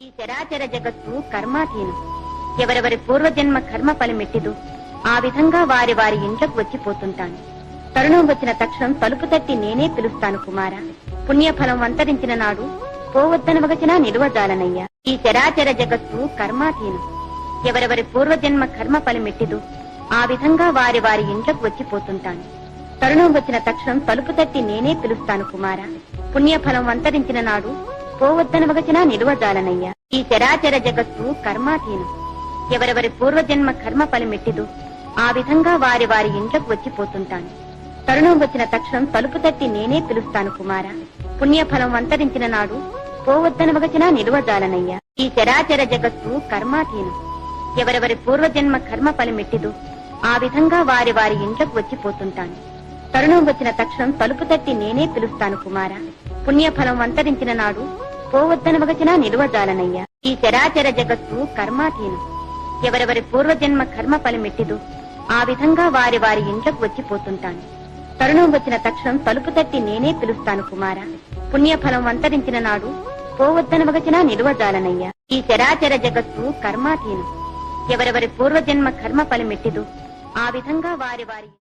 ఈ చరాచర జగత్తు కర్మాధీనం. ఎవరెవరి పూర్వజన్మ కర్మ ఫలమెట్టిదు ఆ విధంగా వారి వారి ఇంట్లకు వచ్చిపోతుంటాను తరుణం వచ్చిన తక్షణం తలుపు తట్టి నేనే పిలుస్తాను కుమార. పుణ్యఫలం అంతరించిన నాడు పోవద్దనవగచిన నిలువజాలనయ్యా ఈ చరాచర జగత్తు కర్మాధీనం. ఎవరెవరి పూర్వజన్మ కర్మ ఫలమెట్టిదు ఆ విధంగా వారి వారి ఇంట్లకు వచ్చిపోతుంటాను తరుణం వచ్చిన తక్షణం తలుపు తట్టి నేనే పిలుస్తాను కుమార. పుణ్యఫలం అంతరించిన నాడు పోవద్దనవగచిన నిలువజాలనయ్యా. ఈ చరాచర జగత్తు కర్మాధీనం. ఎవరెవరి పూర్వజన్మ కర్మ ఫలమెట్టిదు ఆ విధంగా వారి వారి ఇంట్లకు వచ్చిపోతుంటాను. తరుణం వచ్చిన తక్షణం తలుపు తట్టి నేనే పిలుస్తాను కుమార. పుణ్యఫలం అంతరించిన నాడు పోవద్దనవగచిన నిలువజాలనయ్యా. ఈ చరాచర జగత్తు కర్మాధీనం. ఎవరెవరి పూర్వజన్మ కర్మ ఫలమెట్టిదు ఆ విధంగా వారి వారి ఇంట్లకు వచ్చిపోతుంటాను. తరుణం వచ్చిన తక్షణం తలుపు తట్టి నేనే పిలుస్తాను కుమార. పుణ్యఫలం అంతరించిన నాడు పోవద్దనవగచినా నిలువజాలనయ్యా. ఈ చరాచర జగత్తు కర్మాధీనం. ఎవరెవరి పూర్వజన్మ కర్మ ఫలమెట్టిదు ఆ విధంగా వారి వారి ఇంట్లకు వచ్చిపోతుంటాను తరుణం వచ్చిన తక్షణం తలుపు తట్టి నేనే పిలుస్తాను కుమార. పుణ్యఫలం అంతరించిన నాడు పోవద్దనవగచినా నిలువజాలనయ్యా. ఈ చరాచర జగత్తు కర్మాధీనం. ఎవరెవరి పూర్వజన్మ కర్మ ఫలమెట్టిదు ఆ విధంగా వారి వారి